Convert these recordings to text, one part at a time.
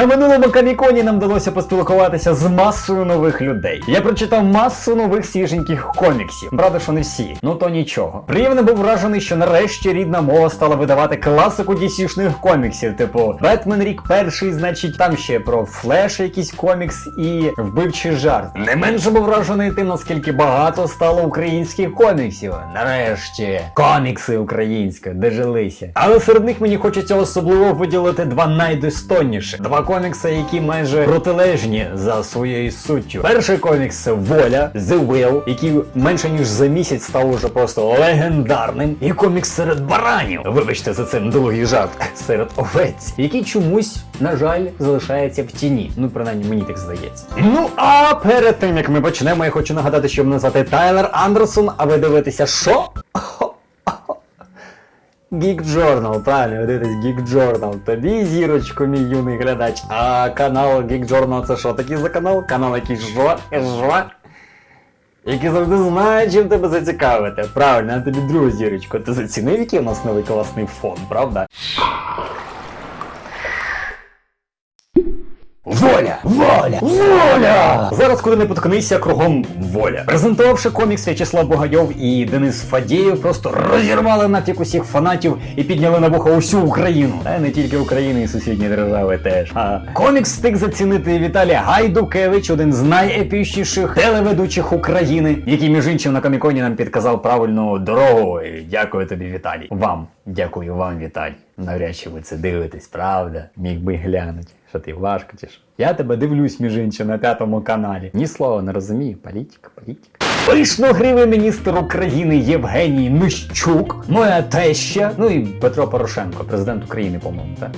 На минулому каміконі нам вдалося поспілкуватися з масою нових людей. Я прочитав масу нових свіженьких коміксів. Правда, що не всі. Ну то нічого. Приємно був вражений, що нарешті рідна мова стала видавати класику DC-шних коміксів, типу Бетмен рік перший, значить, там ще про Флеш якийсь комікс і вбивчий жарт. Не менше був вражений тим, наскільки багато стало українських коміксів. Нарешті комікси українські дожилися. Але серед них мені хочеться особливо виділити два найдостойніші. Два комікси, які майже протилежні за своєю суттю. Перший комікс Воля The Will, який менше ніж за місяць став уже просто легендарним. І комікс серед баранів. Вибачте за цей довгий жарт серед овець, який чомусь, на жаль, залишається в тіні. Ну, принаймні, мені так здається. Ну а перед тим як ми почнемо, я хочу нагадати, що мене звати Тайлер Андерсон, а ви дивитеся що? Geek Journal, правильно, вот этот Geek Journal. Тобі зірочку, мій юний глядач. А канал Geek Journal це що такий за канал? Канал який жва, жва. Який завжди знає, чим тебе зацікавити. Правильно, а тобі другу зірочку. Ти зацінив, який у нас новий класний фон, правда? Воля! Воля! Воля! Зараз, коли не поткнися, кругом воля. Презентувавши комікс В'ячеслав Богайов і Денис Фадєєв, просто розірвали нафіг усіх фанатів і підняли на вуха усю Україну. Та не тільки Україну і сусідні держави теж. А комікс встиг зацінити Віталій Гайдукевич, один з найепічніших телеведучих України, який між іншим на коміконі нам підказав правильну дорогу. І дякую тобі, Віталій. Вам дякую вам, Віталій. Навряд чи ви це дивитесь, правда? Міг би глянути. Що ти важко чи що? Я тебе дивлюсь, між іншим, на п'ятому каналі. Ні слова не розумію. Політика, політика. Пишногривий міністр України Євгеній Нищук, моя теща, ну і Петро Порошенко, президент України, по-моєму, так?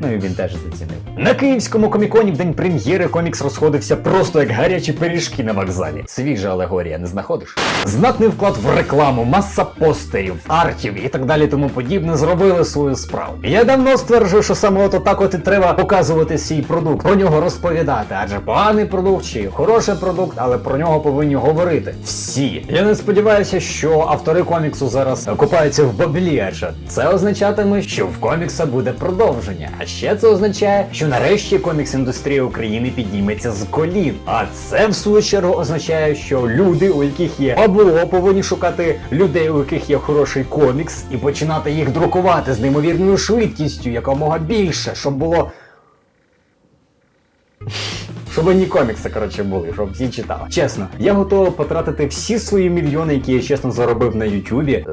Ну і він теж зацінив. На київському коміконі в день прем'єри комікс розходився просто як гарячі пиріжки на вокзалі. Свіжа алегорія, не знаходиш? Знатний вклад в рекламу, маса постерів, артів і так далі тому подібне зробили свою справу. Я давно стверджую, що саме от так от і треба показувати свій продукт, про нього розповідати. Адже поганий продукт чи хороший продукт, але про нього повинні говорити всі. Я не сподіваюся, що автори коміксу зараз купаються в баблі, адже це означатиме, що в комікса буде продовження. Ще це означає, що нарешті комікс-індустрія України підніметься з колін. А це в свою чергу означає, що люди, у яких є бабло, повинні шукати людей, у яких є хороший комікс, і починати їх друкувати з неймовірною швидкістю, якомога більше, щоб було. Щоб одні комікси, коротше, були, щоб всі читали. Чесно, я готовий потратити всі свої мільйони, які я чесно заробив на Ютубі. Е,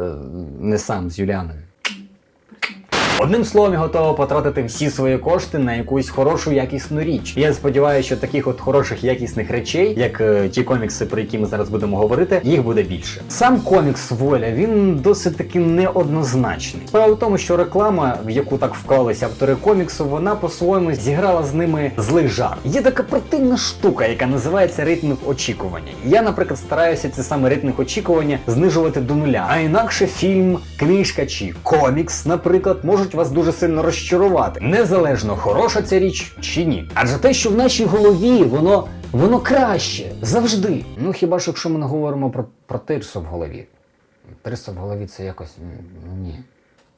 не сам з Юліаною. Одним словом, я готова потратити всі свої кошти на якусь хорошу якісну річ. Я сподіваюся, що таких от хороших якісних речей, як е, ті комікси, про які ми зараз будемо говорити, їх буде більше. Сам комікс воля він досить таки неоднозначний. Справа в тому, що реклама, в яку так вклалися автори коміксу, вона по-своєму зіграла з ними злий жарт. Є така противна штука, яка називається рейтинг очікування. Я, наприклад, стараюся ці саме рейтинг очікування знижувати до нуля. А інакше фільм, книжка чи комікс, наприклад, можуть вас дуже сильно розчарувати. Незалежно хороша ця річ чи ні. Адже те, що в нашій голові, воно воно краще завжди. Ну хіба ж якщо ми не говоримо про, про тирсу в голові. Тирса в голові це якось ні.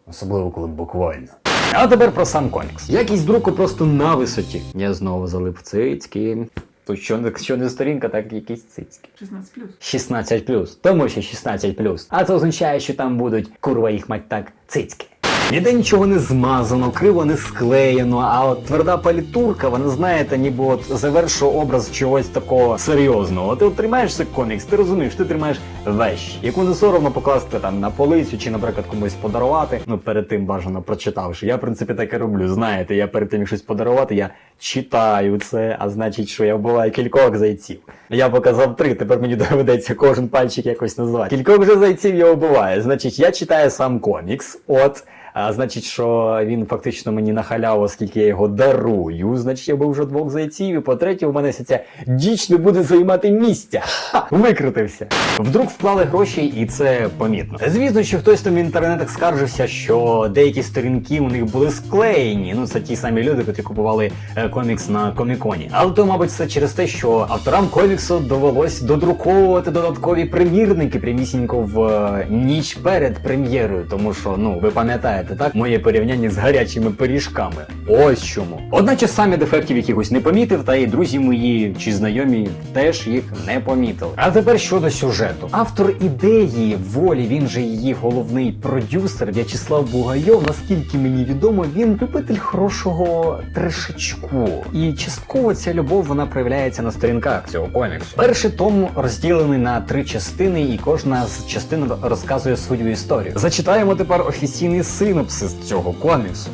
Особливо коли буквально. А тепер про сам комікс. Якість друку просто на висоті. Я знову залип цицьки. Тут що не, що не сторінка, так якісь цицьки. 16 плюс. 16 тому що 16 А це означає, що там будуть курва їх мать так цицьки. Ніде нічого не змазано, криво не склеєно, а от тверда палітурка, вона знаєте, ніби от завершує образ чогось такого серйозного. Ти от тримаєшся комікс, ти розумієш, ти тримаєш вещь, яку не соромно покласти там на полицю чи, наприклад, комусь подарувати. Ну перед тим бажано прочитавши. Я в принципі так і роблю. Знаєте, я перед тим щось подарувати, я читаю це, а значить, що я вбиваю кількох зайців. Я показав три, тепер мені доведеться кожен пальчик якось назвати. Кількох же зайців я вбиваю. Значить, я читаю сам комікс. От. А значить, що він фактично мені на халяву, оскільки я його дарую. Значить, я був вже двох зайців. І по-третє, у мене ця діч не буде займати місця. Ха! Викрутився. Вдруг вклали гроші, і це помітно. Звісно, що хтось там в інтернетах скаржився, що деякі сторінки у них були склеєні. Ну, це ті самі люди, які купували е, комікс на коміконі. Але то, мабуть, це через те, що авторам коміксу довелось додруковувати додаткові примірники прямісінько в е, ніч перед прем'єрою. Тому що, ну, ви пам'ятаєте, Пам'ятаєте, так? Моє порівняння з гарячими пиріжками. Ось чому. Одначе самі дефектів якихось не помітив, та й друзі мої чи знайомі теж їх не помітили. А тепер щодо сюжету. Автор ідеї волі, він же її головний продюсер В'ячеслав Бугайов. Наскільки мені відомо, він любитель хорошого трешечку. І частково ця любов вона проявляється на сторінках цього коміксу. Перший том розділений на три частини, і кожна з частин розказує свою історію. Зачитаємо тепер офіційний синопсис цього коміксу.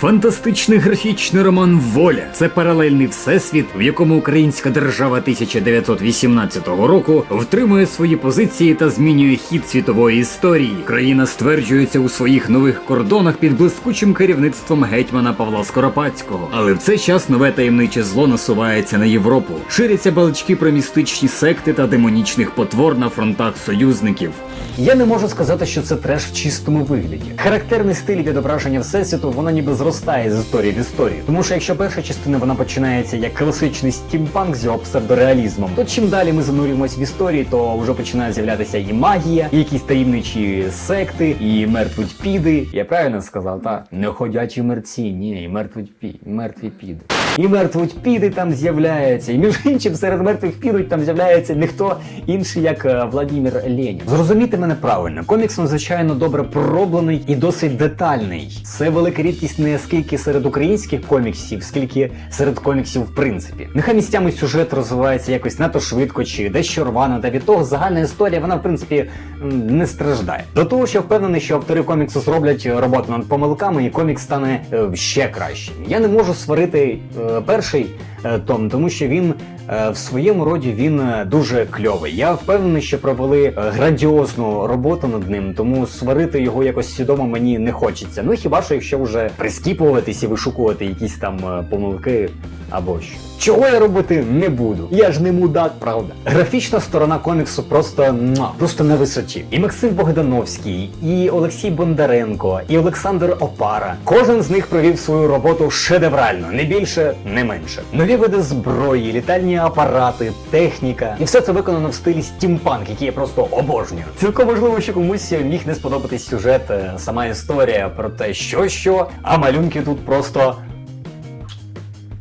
Фантастичний графічний роман Воля це паралельний всесвіт, в якому українська держава 1918 року втримує свої позиції та змінює хід світової історії. Країна стверджується у своїх нових кордонах під блискучим керівництвом гетьмана Павла Скоропадського. Але в цей час нове таємниче зло насувається на Європу. Ширяться балачки про містичні секти та демонічних потвор на фронтах союзників. Я не можу сказати, що це треш в чистому вигляді. Характерний стиль відображення всесвіту, воно ніби зростає з історії в історію. Тому що якщо перша частина вона починається як класичний стімпанк з його псевдореалізмом, то чим далі ми занурюємось в історії, то вже починає з'являтися і магія, і якісь таємничі секти, і мертвуть піди. Я правильно сказав, так? Не ходячі мерці, ні, і мертвуть пі, мертві піди. І мертвуть піди там з'являється. І між іншим серед мертвих підуть там з'являється ніхто інший, як е, Владимир Ленін. Зрозумійте мене правильно, комікс надзвичайно добре пророблений і досить детальний. Це велика рідкість не скільки серед українських коміксів, скільки серед коміксів в принципі. Нехай місцями сюжет розвивається якось надто швидко чи дещо рвано, та від того загальна історія вона в принципі не страждає. До того, що впевнений, що автори коміксу зроблять роботу над помилками, і комікс стане е, ще кращим. Я не можу сварити е, перший е, том, тому що він е, в своєму роді він е, дуже кльовий. Я впевнений, що провели е, грандіозну роботу над ним, тому сварити його якось свідомо мені не хочеться. Ну хіба що якщо вже прискіпуватись і вишукувати якісь там е, помилки або що. Чого я робити не буду? Я ж не мудак, правда. Графічна сторона коміксу просто просто на висоті. І Максим Богдановський, і Олексій Бондаренко, і Олександр Опара. Кожен з них провів свою роботу шедеврально, не більше, не менше. Нові види зброї, літальні апарати, техніка, і все це виконано в стилі стімпанк, який я просто обожнюю. Цілком можливо, що комусь міг не сподобатись сюжет, е, сама історія про те, що що, а малюнки тут просто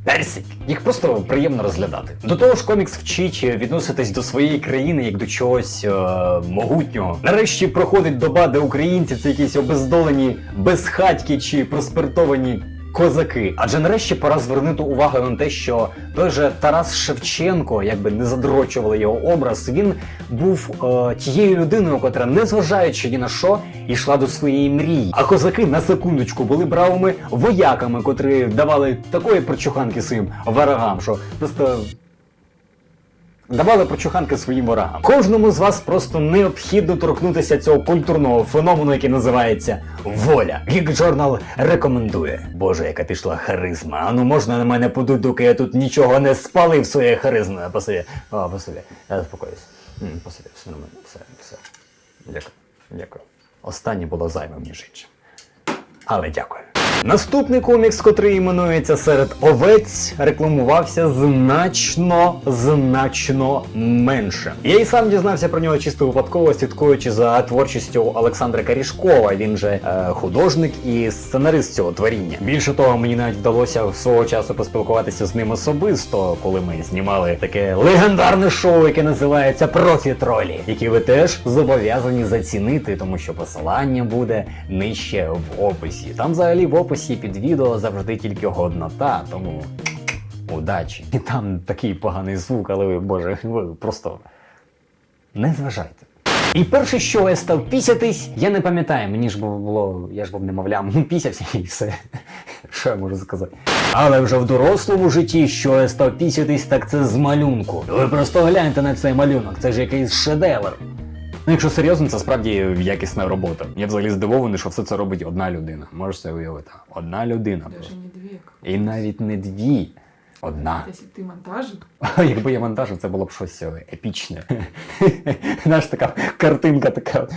Персик. Їх просто приємно розглядати. До того ж, комікс вчить відноситись до своєї країни як до чогось е, могутнього. Нарешті проходить доба, де українці це якісь обездолені безхатьки чи проспиртовані козаки. Адже нарешті пора звернути увагу на те, що той же Тарас Шевченко, якби не задрочували його образ, він був е, тією людиною, котра, незважаючи ні на що, йшла до своєї мрії. А козаки на секундочку були бравими вояками, котрі давали такої прочуханки своїм ворогам, що просто Давали прочуханки своїм ворогам. Кожному з вас просто необхідно торкнутися цього культурного феномену, який називається воля. Geek Journal рекомендує. Боже, яка пішла харизма. А ну можна на мене подуть, доки я тут нічого не спалив своєю харизмою. Посиди. О, посиди. Я заспокоюсь. М, Посиди, все нормально. Все, все. Дякую. Дякую. Останнє було зайвим, ніж інше. Але дякую. Наступний комікс, котрий іменується серед овець, рекламувався значно, значно менше. Я і сам дізнався про нього чисто випадково, слідкуючи за творчістю Олександра Карішкова. Він же е, художник і сценарист цього творіння. Більше того, мені навіть вдалося свого часу поспілкуватися з ним особисто, коли ми знімали таке легендарне шоу, яке називається Профі-тролі, яке ви теж зобов'язані зацінити, тому що посилання буде нижче в описі. Там взагалі в описі під відео завжди тільки годнота, тому удачі. І там такий поганий звук, але ви, боже, ви просто не зважайте. І перше, що я став пісятись, я не пам'ятаю, мені ж було, я ж був немовлям, ну пісявся і все. Що я можу сказати? Але вже в дорослому житті, що я став пісятись, так це з малюнку. Ви просто гляньте на цей малюнок, це ж якийсь шедевр. Ну, якщо серйозно, це справді якісна робота. Я взагалі здивований, що все це робить одна людина. Можеш це уявити? Одна людина Даже не дві. І навіть не дві. Одна. Если ти монтажик, Якби я монтажив, це було б щось е, епічне. Знаєш, така картинка така.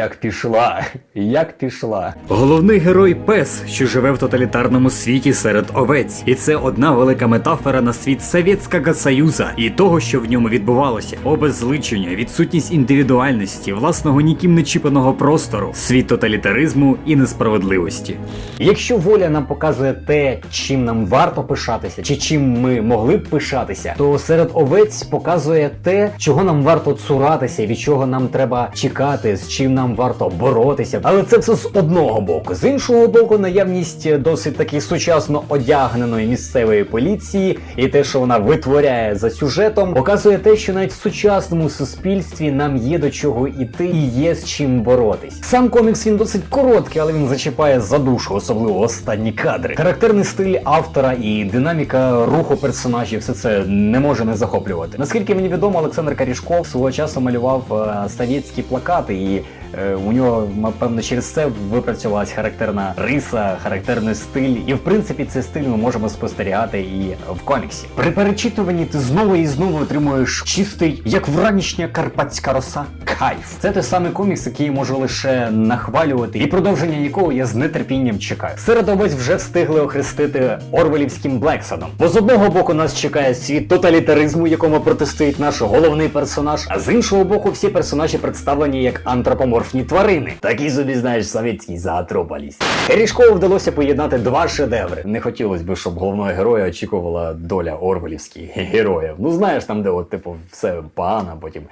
Як пішла, як пішла. Головний герой пес, що живе в тоталітарному світі серед овець, і це одна велика метафора на світ Совєтського Союзу і того, що в ньому відбувалося: обезличення, відсутність індивідуальності, власного ніким не чіпаного простору, світ тоталітаризму і несправедливості. Якщо воля нам показує те, чим нам варто пишатися, чи чим ми могли б пишатися, то серед овець показує те, чого нам варто цуратися, від чого нам треба чекати, з чим нам варто боротися. Але це все з одного боку. З іншого боку, наявність досить таки сучасно одягненої місцевої поліції і те, що вона витворяє за сюжетом, показує те, що навіть в сучасному суспільстві нам є до чого іти і є з чим боротись. Сам комікс він досить короткий, але він зачіпає за душу, особливо останні кадри. Характерний стиль автора і динаміка руху персонажів, все це не може не захоплювати. Наскільки мені відомо, Олександр Карішков свого часу малював е, совєтські плакати і. Е, У нього, напевно, через це випрацювалась характерна риса, характерний стиль, і в принципі цей стиль ми можемо спостерігати і в коміксі. При перечитуванні ти знову і знову отримуєш чистий, як вранішня карпатська роса, кайф. Це той самий комікс, який я можу лише нахвалювати, і продовження якого я з нетерпінням чекаю. Серед овець вже встигли охрестити Орвелівським Блексоном. Бо з одного боку нас чекає світ тоталітаризму, якому протистоїть наш головний персонаж, а з іншого боку, всі персонажі представлені як антропоморфні тварини. Такі собі, знаєш, совєтський зоотрополіс. Ріжкову вдалося поєднати два шедеври. Не хотілося б, щоб головного героя очікувала доля орвелівських героїв. Ну знаєш, там, де от, типу, все погано, потім.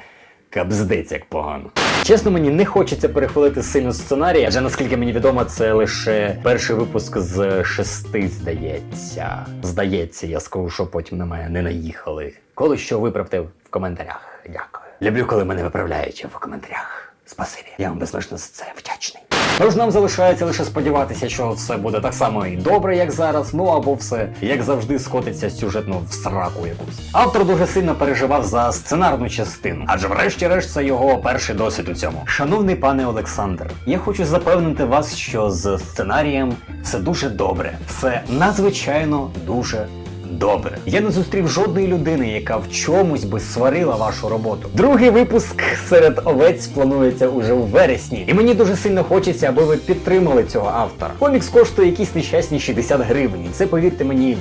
Кабздець як погано. Чесно, мені не хочеться перехвалити сильно сценарій, адже наскільки мені відомо, це лише перший випуск з шести, здається. Здається, я скажу, що потім на мене не наїхали. Коли що виправте в коментарях. Дякую. Люблю, коли мене виправляють в коментарях. Спасибі. Я вам безмежно за це вдячний. Тож нам залишається лише сподіватися, що все буде так само і добре, як зараз, ну або все, як завжди, скотиться сюжетно в сраку якусь. Автор дуже сильно переживав за сценарну частину, адже врешті-решт це його перший досвід у цьому. Шановний пане Олександр, я хочу запевнити вас, що з сценарієм все дуже добре, все надзвичайно дуже Добре, я не зустрів жодної людини, яка в чомусь би сварила вашу роботу. Другий випуск серед овець планується уже в вересні, і мені дуже сильно хочеться, аби ви підтримали цього автора. Комікс коштує якісь нещасні 60 гривень. Це повірте мені.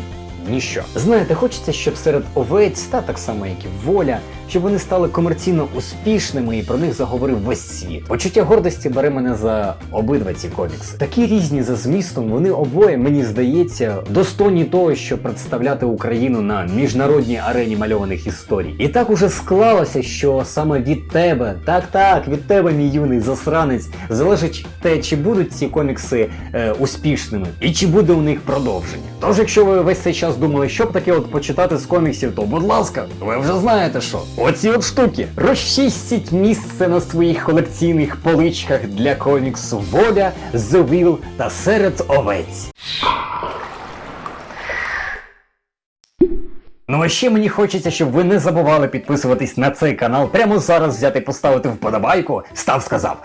Ніщо. Знаєте, хочеться, щоб серед овець, та так само, як і воля, щоб вони стали комерційно успішними і про них заговорив весь світ. Почуття гордості бере мене за обидва ці комікси. Такі різні за змістом, вони обоє, мені здається, достойні того, щоб представляти Україну на міжнародній арені мальованих історій. І так уже склалося, що саме від тебе, так так, від тебе, мій юний засранець, залежить те, чи будуть ці комікси е, успішними, і чи буде у них продовження. Тож, якщо ви весь цей час думали, що б таке от почитати з коміксів, то будь ласка, ви вже знаєте що. Оці от штуки. Розчистіть місце на своїх колекційних поличках для коміксу Воля, The та серед овець. Ну а ще мені хочеться, щоб ви не забували підписуватись на цей канал. Прямо зараз взяти поставити вподобайку. Став сказав.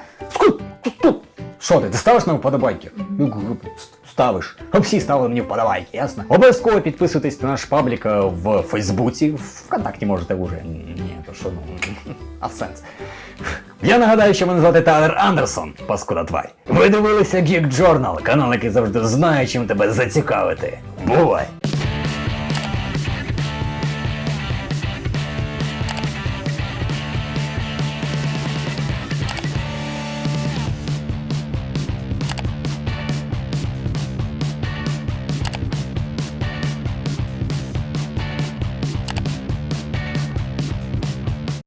Що ти, ти ставиш на вподобайки? Ставиш. Всі ставили мені вподобайки, ясно? Обов'язково підписуйтесь на наш паблік е, в Фейсбуці. Вконтакті можете вже. Ні, то що ну. А сенс. Я нагадаю, що мене звати Тайлер Андерсон, паскуда тварь. Ви дивилися Geek Journal, канал, який завжди знає, чим тебе зацікавити. Бувай!